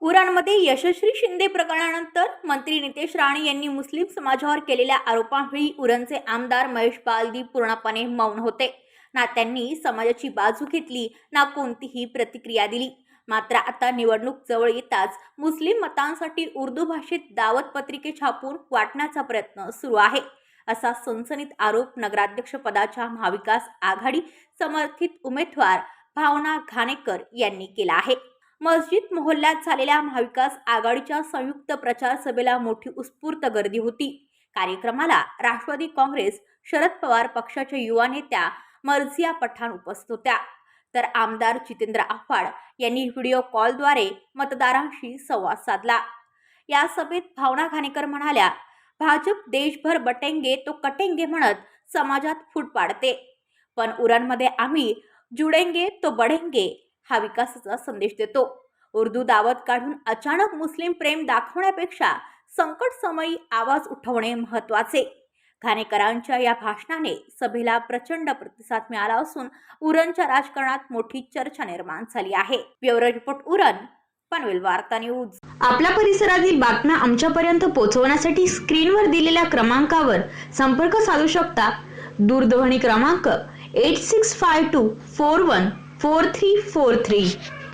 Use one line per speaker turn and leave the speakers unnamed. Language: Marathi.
उरणमध्ये यशस्वी शिंदे प्रकरणानंतर मंत्री नितेश राणे यांनी मुस्लिम समाजावर केलेल्या आरोपांवेळी उरणचे आमदार महेश बालदी पूर्णपणे मौन होते. ना त्यांनी समाजाची बाजू घेतली ना कोणतीही प्रतिक्रिया दिली. मात्र आता निवडणूक जवळ येताच मुस्लिम मतांसाठी उर्दू भाषेत दावत पत्रिके छापून वाटण्याचा प्रयत्न सुरू आहे. असा सनसनीत आरोप नगराध्यक्ष पदाच्या महाविकास आघाडी समर्थित उमेदवार भावना घाणेकर यांनी केला आहे. मस्जिद मोहल्ल्यात झालेल्या महाविकास आघाडीच्या संयुक्त प्रचार सभेला मोठी उत्स्फूर्त गर्दी होती. कार्यक्रमाला राष्ट्रवादी काँग्रेस शरद पवार पक्षाच्या युवा नेत्या मर्झिया पठाण उपस्थित होत्या. तर आमदार जितेंद्र आव्हाड यांनी व्हिडिओ कॉलद्वारे मतदारांशी संवाद साधला. या सभेत भावना घाणेकर म्हणाल्या भाजप देशभर बटेंगे तो कटेंगे म्हणत समाजात फूट पाडते. पण उरणमध्ये आम्ही जुडेंगे तो बढेंगे हा विकासाचा संदेश देतो. उर्दू दावत काढून अचानक मुस्लिम प्रेम दाखवण्यापेक्षा संकट समयी आवाज उठवणे महत्त्वाचे घाणेकरांच्या या भाषणाने सभेला प्रचंड प्रतिसाद मिळाला असून उरणच्या राजकारणात मोठी चर्चा निर्माण झाली आहे. ब्युरो रिपोर्ट उरण पनवेल वार्ता न्यूज.
आपल्या परिसरातील बातम्या आमच्यापर्यंत पोहोचवण्यासाठी स्क्रीनवर दिलेल्या क्रमांकावर संपर्क साधू शकता. दूरध्वनी क्रमांक eight six five two four one four three four three